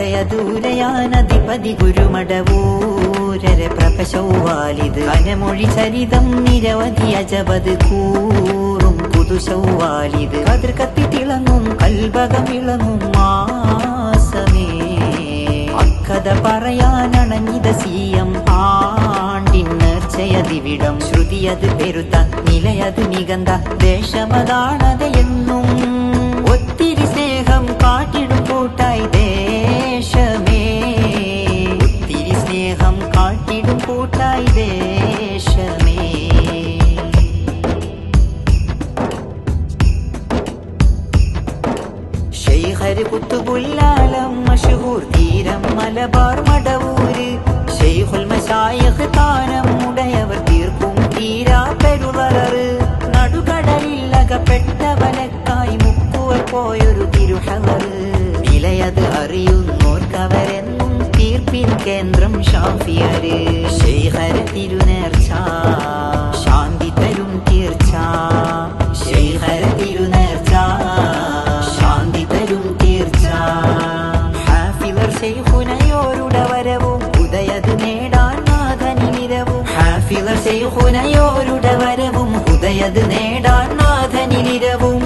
ഹൃദയദൂരയാനധിപതി ഗുരുമടവൂരര പ്രഭശൗവാലിത്. അനമൊഴി ചരിതം നിരവധി അജപത് കൂറും പുതുശൗവാലിത്. കതിർ കത്തി തിളങ്ങും കൽഭകമിളങ്ങും മാസമേ. അക്കഥ പറയാനണഞ്ഞിത സീയം ആണ്ടിൻ നേർച്ചയതിവിടം ശ്രുതിയത് പെരുത്ത നിലയത് നികന്ത ദേശമതാണത എന്നും സ്നേഹം കാട്ടിടും കൂട്ടായി വേഷമേ. ഷെയ്ഖര് കുത്തുപുല്ലാലം മഷഹൂർ തീരം മലബാർ മടവൂര്. ശൈഹുൽ മശായഹ് താനം ഉടയവർ തീർക്കും തീരാ പെരുവററ് നടുകടലിൽ അകപ്പെട്ടവനക്കായി മുക്കുവർ പോയൊരു തിരുഹവർ. നിലയത് അറിയുന്നോർക്കവരെ കേന്ദ്രം ഷാഫിയര്. ഷെയ്ഖര് തിരുനേർച്ച. ശാന്തി തരും തീർച്ച. ഷെയ്ഖര് തിരുനേർച്ച. ശാന്തി തരും തീർച്ച. ഹാഫിവർ ശൈഖുനയോരുടെ വരവും ഉദയത് നേടാൻ നാഥനിരവും ഹാഫിവർ ശൈഖുനയോരുടെ വരവും ഉദയത് നേടാൻ നമ്മിൽ പിരിച്ചക്കഥ